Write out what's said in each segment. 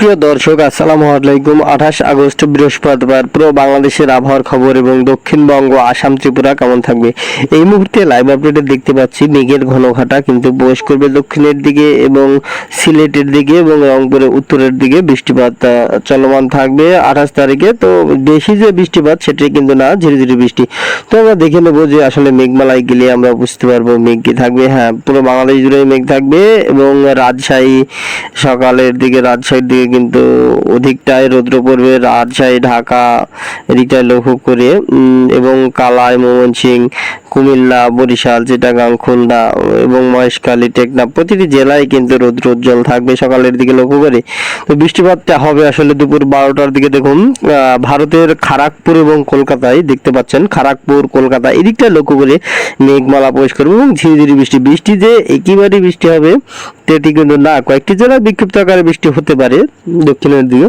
প্রিয় দর্শক, আসসালামু আলাইকুম। আঠাশ আগস্ট, বৃহস্পতিবার পুরো বাংলাদেশের আবহাওয়ার খবর এবং দক্ষিণবঙ্গ, আসাম, ত্রিপুরা কেমন থাকবে? এই মুহূর্তে লাইভ আপডেটে দেখতে পাচ্ছি মেঘের ঘনঘাটা, কিন্তু প্রবেশ করবে দক্ষিণের দিকে এবং সিলেটের দিকে এবং রংপুরের উত্তরের দিকে বৃষ্টিপাত চলমান থাকবে আঠাশ তারিখে। তো বেশি যে বৃষ্টিপাত, সেটাই কিন্তু না ধীরে ধীরে বৃষ্টি। তো আমরা দেখে নেব যে আসলে মেঘমালায় গেলে আমরা বুঝতে পারব মেঘ কি থাকবে। হ্যাঁ পুরো বাংলাদেশ জুড়ে মেঘ থাকবে এবং রাজশাহী সকালের দিকে, রাজশাহীর দিকে কিন্তু অধিকটাই রৌদ্র পড়বে রাজশাহী, ঢাকা, এদিকটায় লক্ষ্য করে এবং কালাই, ময়মনসিং, কুমিল্লা, বরিশাল, চিটাগাং, খুলনা এবং মহেশখালী টেকনাফ প্রতিটি জেলায় কিন্তু রৌদ্র উজ্জ্বল থাকবে সকালের দিকে লক্ষ্য করে। তো বৃষ্টিপাতটা হবে আসলে দুপুর বারোটার দিকে। দেখুন ভারতের খড়গপুর এবং কলকাতায় দেখতে পাচ্ছেন খড়গপুর কলকাতা এদিকটা লক্ষ্য করে মেঘমালা প্রবেশ করবে এবং ধীরে ধীরে বৃষ্টি। বৃষ্টি যে একেবারেই বৃষ্টি হবে তেটি কিন্তু না। কয়েকটি জেলায় বিক্ষিপ্ত আকারে বৃষ্টি হতে পারে। দক্ষিণের দিকে।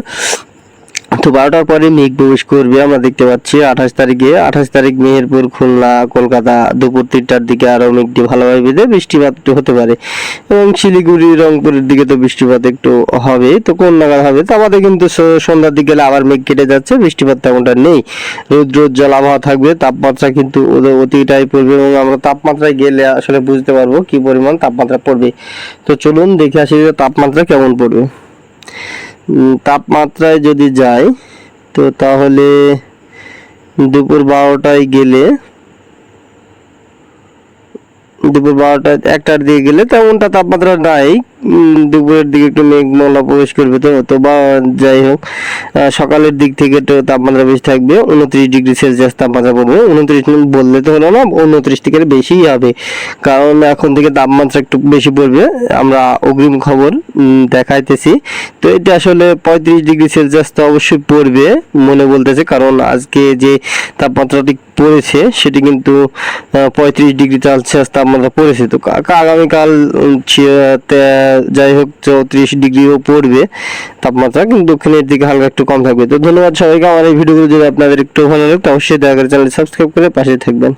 তো বারোটার পরে মেঘ প্রবেশ করবে, আমরা দেখতে পাচ্ছি আঠাশ তারিখে। আঠাশ তারিখ মেহেরপুর, খুলনা, কলকাতা দুপুর তিনটার দিকে আরও মেঘটি ভালোভাবে বেঁধে বৃষ্টিপাত হতে পারে। এবং শিলিগুড়ি, রংপুরের দিকে তো বৃষ্টিপাত একটু হবে। তো কোন নাগাদ হবে? তো আমাদের কিন্তু সন্ধ্যার দিকে আবার মেঘ কেটে যাচ্ছে, বৃষ্টিপাত তেমনটা নেই। রৌদ্র উজ্জ্বল আবহাওয়া থাকবে, তাপমাত্রা কিন্তু অতিটাই পড়বে এবং আমরা তাপমাত্রায় গেলে আসলে বুঝতে পারব কি পরিমাণ তাপমাত্রা পড়বে। তো চলুন দেখে আসি যে তাপমাত্রা কেমন পড়বে। তাপমাত্রায় যদি যাই, তো তাহলে দুপুর বারোটায় গেলে, দুপুর বারোটা একটার দিকে গেলে তেমনটা তাপমাত্রা নাই। দুপুরের দিকে একটু মেঘমালা প্রবেশ করবে তো তো বা যাই হোক সকালের দিক থেকে একটু তাপমাত্রা বেশি থাকবে, উনত্রিশ ডিগ্রি সেলসিয়াস তাপমাত্রা পড়বে। উনত্রিশ বললে তো হলো না, উনত্রিশ থেকে বেশিই হবে। কারণ এখন থেকে তাপমাত্রা একটু বেশি পড়বে, আমরা অগ্রিম খবর দেখাইতেছি। তো এটা আসলে পঁয়ত্রিশ ডিগ্রি সেলসিয়াস তো অবশ্যই পড়বে, মনে বলতেছে, কারণ আজকে যে তাপমাত্রাটি পড়েছে, সেটি কিন্তু পঁয়ত্রিশ ডিগ্রি সেলসিয়াস তাপমাত্রা পড়েছে। তো আগামীকাল তে- যাই হোক, চৌত্রিশ ডিগ্রিও পড়বে তাপমাত্রা, কিন্তু দক্ষিণের দিকে হালকা একটু কম থাকবে। তো ধন্যবাদ সবাইকে, আমার এই ভিডিওগুলো যদি আপনাদের একটু ভালো লাগে অবশ্যই দয়া করে চ্যানেল সাবস্ক্রাইব করে পাশে থাকবেন।